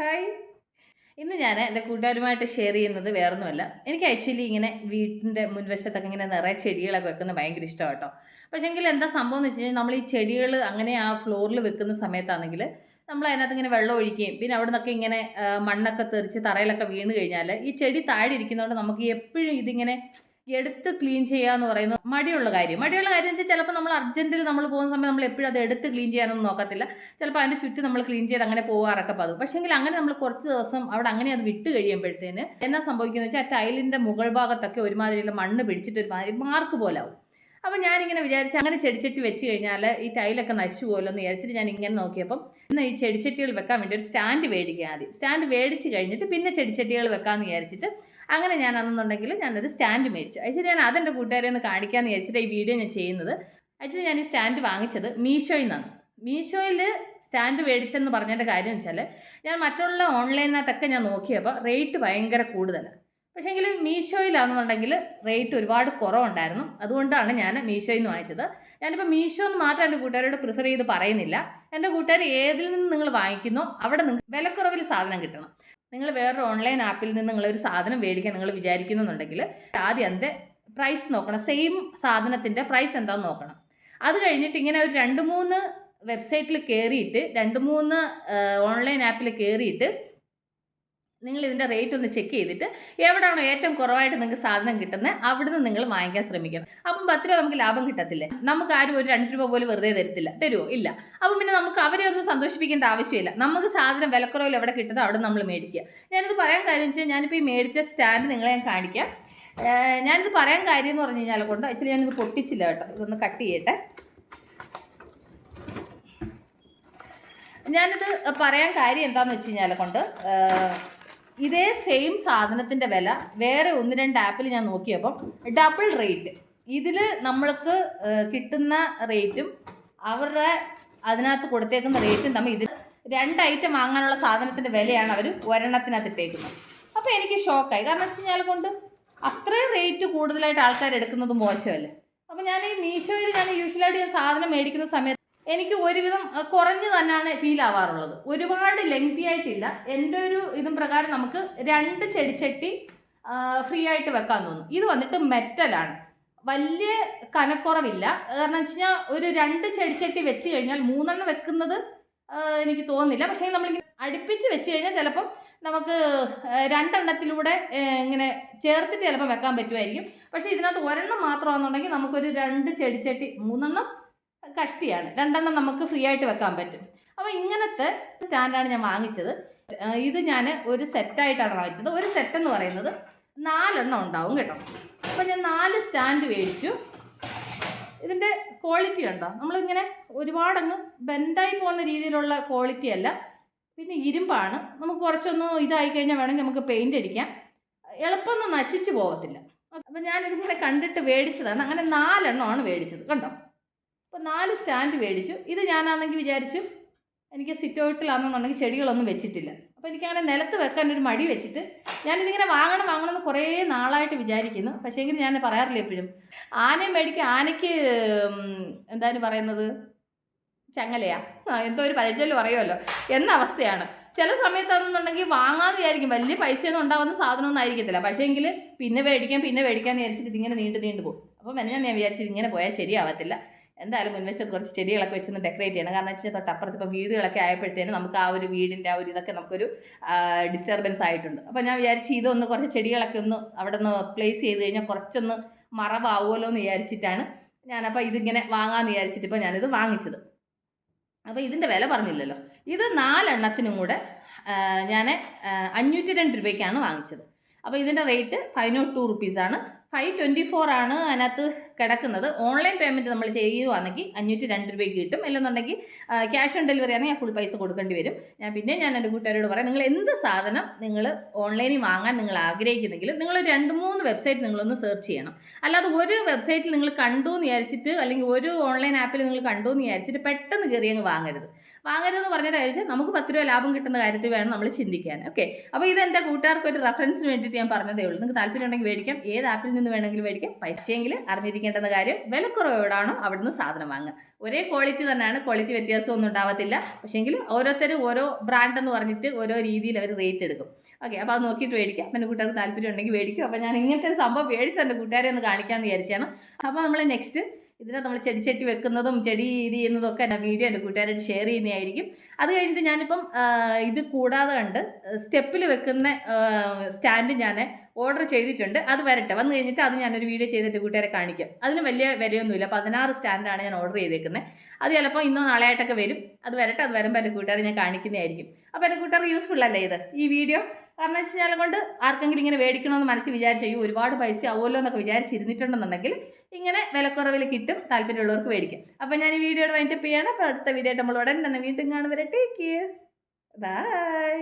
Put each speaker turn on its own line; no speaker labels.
Hi. ഇന്ന് ഞാൻ എന്റെ കൂട്ടുകാരുമായിട്ട് ഷെയർ ചെയ്യുന്നത് വേറൊന്നുമല്ല. എനിക്ക് ആക്ച്വലി ഇങ്ങനെ വീട്ടിന്റെ മുൻവശത്തൊക്കെ ഇങ്ങനെ നിറയെ ചെടികളൊക്കെ വെക്കുന്നത് ഭയങ്കര ഇഷ്ടമാണ് കേട്ടോ പക്ഷേ എങ്കിൽ എന്താ സംഭവം എന്ന് വെച്ച് കഴിഞ്ഞാൽ നമ്മൾ ഈ ചെടികൾ അങ്ങനെ ആ ഫ്ലോറിൽ വെക്കുന്ന സമയത്താണെങ്കിൽ നമ്മൾ അതിനകത്ത് ഇങ്ങനെ വെള്ളം ഒഴിക്കുകയും പിന്നെ അവിടെ നിന്നൊക്കെ ഇങ്ങനെ മണ്ണൊക്കെ തെറിച്ച് തറയിലൊക്കെ വീണ് കഴിഞ്ഞാൽ ഈ ചെടി താഴെ ഇരിക്കുന്നതുകൊണ്ട് നമുക്ക് എപ്പോഴും ഇതിങ്ങനെ എടുത്ത് ക്ലീൻ ചെയ്യുക എന്ന് പറയുന്നത് മടിയുള്ള കാര്യം. മടിയുള്ള കാര്യം വെച്ചാൽ ചിലപ്പോൾ നമ്മൾ അർജന്റിൽ നമ്മൾ പോകുന്ന സമയത്ത് നമ്മൾ എപ്പോഴും അത് എടുത്ത് ക്ലീൻ ചെയ്യാനൊന്നും നോക്കത്തില്ല. ചിലപ്പോൾ അതിന്റെ ചുറ്റും നമ്മൾ ക്ലീൻ ചെയ്ത് അങ്ങനെ പോകാറൊക്കെ പതിവ്. പക്ഷേങ്കിൽ അങ്ങനെ നമ്മൾ കുറച്ച് ദിവസം അവിടെ അങ്ങനെ അത് വിട്ട് കഴിയുമ്പോഴത്തേന് എന്നാ സംഭവിക്കുന്നത് വെച്ചാൽ ആ ടൈലിന്റെ മുകൾ ഭാഗത്തൊക്കെ ഒരുമാതിരിയുള്ള മണ്ണ് പിടിച്ചിട്ട് ഒരുമാതിരി മാർക്ക് പോലാവും. അപ്പോൾ ഞാനിങ്ങനെ വിചാരിച്ച് അങ്ങനെ ചെടിച്ചട്ടി വെച്ച് കഴിഞ്ഞാൽ ഈ ടൈലൊക്കെ നശിച്ചു പോകുമല്ലോ എന്ന് വിചാരിച്ചിട്ട് ഞാൻ ഇങ്ങനെ നോക്കിയപ്പം ഇന്ന് ഈ ചെടിച്ചട്ടികൾ വെക്കാൻ വേണ്ടി ഒരു സ്റ്റാൻഡ് മേടിക്കുക ആദ്യം. സ്റ്റാൻഡ് മേടിച്ച് കഴിഞ്ഞിട്ട് പിന്നെ ചെടിച്ചട്ടികൾ വെക്കാമെന്ന് വിചാരിച്ചിട്ട് അങ്ങനെ ഞാൻ അന്നെന്നുണ്ടെങ്കിൽ ഞാനൊരു സ്റ്റാൻഡ് മേടിച്ചു. അയച്ചു ഞാൻ അതെന്റെ കൂട്ടുകാരെ ഒന്ന് കാണിക്കാമെന്ന് വിചാരിച്ചിട്ട് ഈ വീഡിയോ ഞാൻ ചെയ്യുന്നത്. ആക്ച്വലി ഞാൻ ഈ സ്റ്റാൻഡ് വാങ്ങിച്ചത് മീഷോയിൽ നിന്നാണ് മീഷോയിൽ സ്റ്റാൻഡ് മേടിച്ചെന്ന് പറഞ്ഞതിന്റെ കാര്യം വെച്ചാൽ ഞാൻ മറ്റുള്ള ഓൺലൈനകത്തൊക്കെ ഞാൻ നോക്കിയപ്പോൾ റേറ്റ് ഭയങ്കര കൂടുതലാണ് പക്ഷേങ്കിൽ മീഷോയിലാണെന്നുണ്ടെങ്കിൽ റേറ്റ് ഒരുപാട് കുറവുണ്ടായിരുന്നു. അതുകൊണ്ടാണ് ഞാൻ മീഷോയിൽ നിന്ന് വാങ്ങിച്ചത്. ഞാനിപ്പോൾ മീഷോ എന്ന് മാത്രം എന്റെ കൂട്ടുകാരോട് പ്രിഫർ ചെയ്ത് പറയുന്നില്ല. എന്റെ കൂട്ടുകാർ ഏതിൽ നിന്ന് നിങ്ങൾ വാങ്ങിക്കുന്നോ അവിടെ നിങ്ങൾ വിലക്കുറവിൽ സാധനം കിട്ടണം. നിങ്ങൾ വേറൊരു ഓൺലൈൻ ആപ്പിൽ നിന്ന് നിങ്ങളൊരു സാധനം മേടിക്കാൻ നിങ്ങൾ വിചാരിക്കുന്നുണ്ടെങ്കിൽ ആദ്യം അതിന്റെ പ്രൈസ് നോക്കണം. സെയിം സാധനത്തിന്റെ പ്രൈസ് എന്താണെന്ന് നോക്കണം. അത് കഴിഞ്ഞിട്ട് ഇങ്ങനെ ഒരു രണ്ട് മൂന്ന് വെബ്സൈറ്റിൽ കയറിയിട്ട് രണ്ട് മൂന്ന് ഓൺലൈൻ ആപ്പിൽ കയറിയിട്ട് നിങ്ങൾ ഇതിന്റെ റേറ്റ് ഒന്ന് ചെക്ക് ചെയ്തിട്ട് എവിടെയാണോ ഏറ്റവും കുറവായിട്ട് നിങ്ങൾക്ക് സാധനം കിട്ടുന്നത് അവിടുന്ന് നിങ്ങൾ വാങ്ങിക്കാൻ ശ്രമിക്കണം. അപ്പം പത്ത് രൂപ നമുക്ക് ലാഭം കിട്ടത്തില്ലേ. നമുക്ക് ആരും ഒരു രണ്ട് രൂപ പോലും വെറുതെ തരത്തില്ല. തരുമോ ഇല്ല. അപ്പം പിന്നെ നമുക്ക് അവരെ ഒന്നും സന്തോഷിപ്പിക്കേണ്ട ആവശ്യമില്ല. നമുക്ക് സാധനം വിലക്കുറവിൽ എവിടെ കിട്ടുന്നത് അവിടെ നമ്മൾ മേടിക്കുക. ഞാനിത് പറയാൻ കാര്യം വെച്ചാൽ ഞാനിപ്പോൾ ഈ മേടിച്ച സ്റ്റാൻഡ് നിങ്ങളെ ഞാൻ കാണിക്കാം. ഞാനിത് പറയാൻ കാര്യം എന്ന് പറഞ്ഞു കഴിഞ്ഞാൽ കൊണ്ട്? ആക്ച്വലി ഞാനിത് പൊട്ടിച്ചില്ല കേട്ടോ. ഇതൊന്ന് കട്ട് ചെയ്യട്ടെ. ഞാനിത് പറയാൻ കാര്യം എന്താണെന്ന് വെച്ച് കഴിഞ്ഞാൽ കൊണ്ട് ഇതേ സെയിം സാധനത്തിന്റെ വില വേറെ ഒന്ന് രണ്ട് ആപ്പിൽ ഞാൻ നോക്കിയപ്പം ഡബിൾ റേറ്റ് ഇതിൽ നമ്മൾക്ക് കിട്ടുന്ന റേറ്റും അവരുടെ അതിനകത്ത് കൊടുത്തേക്കുന്ന റേറ്റും തമ്മിൽ ഇത് രണ്ട് ഐറ്റം വാങ്ങാനുള്ള സാധനത്തിന്റെ വിലയാണ് അവർ ഒരെണ്ണത്തിനകത്ത് ഇട്ടേക്കുന്നത്. അപ്പോൾ എനിക്ക് ഷോക്കായി കാരണം വെച്ച് കഴിഞ്ഞാൽ കൊണ്ട് അത്രയും റേറ്റ് കൂടുതലായിട്ട് ആൾക്കാർ എടുക്കുന്നത് മോശമല്ലേ? അപ്പോൾ ഞാൻ ഈ മീഷോയിൽ ഞാൻ യൂഷ്വലായിട്ട് സാധനം മേടിക്കുന്ന സമയത്ത് എനിക്ക് ഒരുവിധം കുറഞ്ഞു തന്നെയാണ് ഫീൽ ആവാറുള്ളത്. ഒരുപാട് ലെങ്തി ആയിട്ടില്ല. എന്റെ ഒരു ഇതും പ്രകാരം നമുക്ക് രണ്ട് ചെടിച്ചട്ടി ഫ്രീ ആയിട്ട് വെക്കാൻ തോന്നും. ഇത് വന്നിട്ട് മെറ്റലാണ് വലിയ കനക്കുറവില്ല. കാരണം വെച്ച് കഴിഞ്ഞാൽ ഒരു രണ്ട് ചെടിച്ചട്ടി വെച്ച് കഴിഞ്ഞാൽ മൂന്നെണ്ണം വെക്കുന്നത് എനിക്ക് തോന്നുന്നില്ല. പക്ഷേ നമ്മൾ അടുപ്പിച്ച് വെച്ച് കഴിഞ്ഞാൽ ചിലപ്പം നമുക്ക് രണ്ടെണ്ണത്തിലൂടെ ഇങ്ങനെ ചേർത്തിട്ട് ചിലപ്പോൾ വെക്കാൻ പറ്റുമായിരിക്കും. പക്ഷേ ഇതിനകത്ത് ഒരെണ്ണം മാത്രമാണെന്നുണ്ടെങ്കിൽ നമുക്കൊരു രണ്ട് ചെടിച്ചട്ടി മൂന്നെണ്ണം കഷ്ടിയാണ്. രണ്ടെണ്ണം നമുക്ക് ഫ്രീ ആയിട്ട് വെക്കാൻ പറ്റും. അപ്പോൾ ഇങ്ങനത്തെ സ്റ്റാൻഡാണ് ഞാൻ വാങ്ങിച്ചത്. ഇത് ഞാൻ ഒരു സെറ്റായിട്ടാണ് വാങ്ങിച്ചത്. ഒരു സെറ്റ് എന്ന് പറയുന്നത് നാലെണ്ണം ഉണ്ടാവും കേട്ടോ. അപ്പോൾ ഞാൻ നാല് സ്റ്റാൻഡ് മേടിച്ചു. ഇതിന്റെ ക്വാളിറ്റി ഉണ്ടോ നമ്മളിങ്ങനെ ഒരുപാടങ്ങ് ബെൻഡായി പോകുന്ന രീതിയിലുള്ള ക്വാളിറ്റി അല്ല. പിന്നെ ഇരുമ്പാണ്. നമുക്ക് കുറച്ചൊന്ന് ഇതായി കഴിഞ്ഞാൽ വേണമെങ്കിൽ നമുക്ക് പെയിന്റ് അടിക്കാം. എളുപ്പമൊന്നും നശിച്ചു പോകത്തില്ല. അപ്പം ഞാനിതിങ്ങനെ കണ്ടിട്ട് മേടിച്ചതാണ്. അങ്ങനെ നാലെണ്ണമാണ് മേടിച്ചത്. കണ്ടോ? അപ്പോൾ നാല് സ്റ്റാൻഡ് മേടിച്ചു. ഇത് ഞാനാണെങ്കിൽ വിചാരിച്ചു എനിക്ക് സിറ്റ് ഔട്ടിലാണെന്നുണ്ടെങ്കിൽ ചെടികളൊന്നും വെച്ചിട്ടില്ല. അപ്പോൾ എനിക്കങ്ങനെ നിലത്ത് വെക്കാൻ ഒരു മടി വെച്ചിട്ട് ഞാനിതിങ്ങനെ വാങ്ങണം വാങ്ങണം എന്ന് കുറേ നാളായിട്ട് വിചാരിക്കുന്നു. പക്ഷേ എങ്കിൽ ഞാൻ പറയാറില്ല എപ്പോഴും. ആനയും മേടിക്കുക ആനയ്ക്ക് എന്താണ് പറയുന്നത്? ചങ്ങലയാ? എന്തോ ഒരു പഴഞ്ചൊല്ല് പറയുമല്ലോ എന്ന അവസ്ഥയാണ്. ചില സമയത്താണെന്നുണ്ടെങ്കിൽ വാങ്ങാന്ന് വിചാരിക്കും വലിയ പൈസയൊന്നും ഉണ്ടാവുന്ന സാധനമൊന്നും ആയിരിക്കത്തില്ല. പക്ഷേ എങ്കിൽ പിന്നെ മേടിക്കാം പിന്നെ മേടിക്കാമെന്ന് വിചാരിച്ചിട്ട് ഇതിങ്ങനെ നീണ്ടു നീണ്ടു പോകും. അപ്പം എന്നെ ഞാൻ വിചാരിച്ചത് ഇങ്ങനെ പോയാൽ ശരിയാവത്തില്ല. എന്തായാലും മുൻവശത്ത് കുറച്ച് ചെടികളൊക്കെ വെച്ചൊന്ന് ഡെക്കറേറ്റ് ചെയ്യണം. കാരണം വെച്ചാൽ തൊട്ടപ്പുറത്ത് ഇപ്പോൾ വീടുകളൊക്കെ ആയപ്പോഴത്തേനും നമുക്ക് ആ ഒരു വീടിന്റെ ആ ഒരു ഇതൊക്കെ നമുക്കൊരു ഡിസ്റ്റർബൻസ് ആയിട്ടുണ്ട്. അപ്പോൾ ഞാൻ വിചാരിച്ച് ഇതൊന്ന് കുറച്ച് ചെടികളൊക്കെ ഒന്ന് അവിടെ നിന്ന് പ്ലേസ് ചെയ്ത് കഴിഞ്ഞാൽ കുറച്ചൊന്ന് മറവാവുമല്ലോ എന്ന് വിചാരിച്ചിട്ടാണ് ഞാനപ്പോൾ ഇതിങ്ങനെ വാങ്ങാമെന്ന് വിചാരിച്ചിട്ട് ഇപ്പോൾ ഞാനിത് വാങ്ങിച്ചത്. അപ്പോൾ ഇതിന്റെ വില പറഞ്ഞില്ലല്ലോ. ഇത് നാലെണ്ണത്തിനും കൂടെ ഞാൻ അഞ്ഞൂറ്റി രണ്ട് രൂപയ്ക്കാണ് വാങ്ങിച്ചത്. അപ്പോൾ ഇതിന്റെ റേറ്റ് ഫൈവ് നോട്ട് ടു റുപ്പീസാണ് ഫൈവ് ട്വന്റി ഫോർ ആണ് അതിനകത്ത് കിടക്കുന്നത്. ഓൺലൈൻ പേയ്മെന്റ് നമ്മൾ ചെയ്യുകയാണെങ്കിൽ അഞ്ഞൂറ്റി രണ്ട് രൂപയ്ക്ക് കിട്ടും. അല്ലെന്നുണ്ടെങ്കിൽ ക്യാഷ് ഓൺ ഡെലിവറി ആണെങ്കിൽ ഫുൾ പൈസ കൊടുക്കേണ്ടി വരും. ഞാൻ പിന്നെ ഞാൻ എന്റെ കൂട്ടുകാരോട് പറയാം നിങ്ങൾ എന്ത് സാധനം നിങ്ങൾ ഓൺലൈനിൽ വാങ്ങാൻ നിങ്ങൾ ആഗ്രഹിക്കുന്നെങ്കിലും നിങ്ങൾ രണ്ട് മൂന്ന് വെബ്സൈറ്റ് നിങ്ങളൊന്ന് സെർച്ച് ചെയ്യണം. അല്ലാതെ ഒരു വെബ്സൈറ്റിൽ നിങ്ങൾ കണ്ടു എന്ന് വിചാരിച്ചിട്ട് അല്ലെങ്കിൽ ഒരു ഓൺലൈൻ ആപ്പിൽ നിങ്ങൾ കണ്ടു എന്ന് വിചാരിച്ചിട്ട് പെട്ടെന്ന് കയറി അങ്ങ് വാങ്ങരുത്. വാങ്ങരുതെന്ന് പറഞ്ഞ കാര്യം നമുക്ക് പത്ത് രൂപ ലാഭം കിട്ടുന്ന കാര്യത്തിൽ വേണം നമ്മൾ ചിന്തിക്കാൻ. ഓക്കെ. അപ്പോൾ ഇത് എന്റെ കൂട്ടുകാർക്ക് ഒരു റെഫറൻസിന് വേണ്ടിയിട്ട് ഞാൻ പറഞ്ഞതേ ഉള്ളൂ. നിങ്ങൾക്ക് താല്പര്യം ഉണ്ടെങ്കിൽ മേടിക്കാം. ഏത് ആപ്പിൽ നിന്ന് വേണമെങ്കിൽ മേടിക്കാം. പൈസയെങ്കിൽ അറിഞ്ഞിരിക്കേണ്ടുന്ന കാര്യം വിലക്കുറവോടാണോ അവിടുന്ന് സാധനം വാങ്ങുക. ഒരേ ക്വാളിറ്റി തന്നെയാണ് ക്വാളിറ്റി വ്യത്യാസമൊന്നും ഉണ്ടാവത്തില്ല. പക്ഷേങ്കിൽ ഓരോരുത്തരും ഓരോ ബ്രാൻഡ് എന്ന് പറഞ്ഞിട്ട് ഓരോ രീതിയിൽ അവർ റേറ്റ് എടുക്കും. ഓക്കെ അപ്പോൾ അത് നോക്കിയിട്ട് മേടിക്കാം. എന്റെ കൂട്ടുകാർക്ക് താല്പര്യം ഉണ്ടെങ്കിൽ മേടിക്കും. അപ്പോൾ ഞാൻ ഇങ്ങനത്തെ ഒരു സംഭവം മേടിച്ച് എന്റെ കൂട്ടുകാരെ ഒന്ന് കാണിക്കാമെന്ന് വിചാരിച്ചാണ്. അപ്പോൾ നമ്മൾ നെക്സ്റ്റ് ഇതിനെ നമ്മൾ ചെടി ചെട്ടി വെക്കുന്നതും ചെടി ഇത് ചെയ്യുന്നതും ഒക്കെ എന്റെ വീഡിയോ എന്റെ കൂട്ടുകാരായിട്ട് ഷെയർ ചെയ്യുന്നതായിരിക്കും. അത് കഴിഞ്ഞിട്ട് ഞാനിപ്പം ഇത് കൂടാതെ കണ്ട് സ്റ്റെപ്പിൽ വെക്കുന്ന സ്റ്റാൻഡ് ഞാൻ ഓർഡർ ചെയ്തിട്ടുണ്ട്. അത് വരട്ടെ. വന്നു കഴിഞ്ഞിട്ട് അത് ഞാനൊരു വീഡിയോ ചെയ്തിട്ട് കൂട്ടുകാരെ കാണിക്കാം. അതിന് വലിയ വിലയൊന്നുമില്ല. പതിനാറ് സ്റ്റാൻഡാണ് ഞാൻ ഓർഡർ ചെയ്തേക്കുന്നത് അത് ചിലപ്പോൾ ഇന്നോ നാളെ ആയിട്ടൊക്കെ വരും. അത് വരട്ടെ. അത് വരുമ്പോൾ എന്റെ കൂട്ടുകാരെ ഞാൻ കാണിക്കുന്നതായിരിക്കും. അപ്പോൾ എന്റെ കൂട്ടുകാർ യൂസ്ഫുൾ അല്ലേ ഇത്? ഈ വീഡിയോ? കാരണം വെച്ച് കഴിഞ്ഞാൽ കൊണ്ട് ആർക്കെങ്കിലും ഇങ്ങനെ മേടിക്കണമെന്ന് മനസ്സിൽ വിചാരിച്ചു അയ്യോ ഒരുപാട് പൈസ ആവുമല്ലോ എന്നൊക്കെ വിചാരിച്ചിരുന്നിട്ടുണ്ടെന്നുണ്ടെങ്കിൽ ഇങ്ങനെ വിലക്കുറവിൽ കിട്ടും താല്പര്യമുള്ളവർക്ക് മേടിക്കാം. അപ്പോൾ ഞാൻ ഈ വീഡിയോയുടെ വൈൻഡപ്പ് ചെയ്യാണ്. അപ്പോൾ അടുത്ത വീഡിയോ നമ്മൾ ഉടൻ തന്നെ വീണ്ടും കാണുവരെ ടേക്ക് ബൈ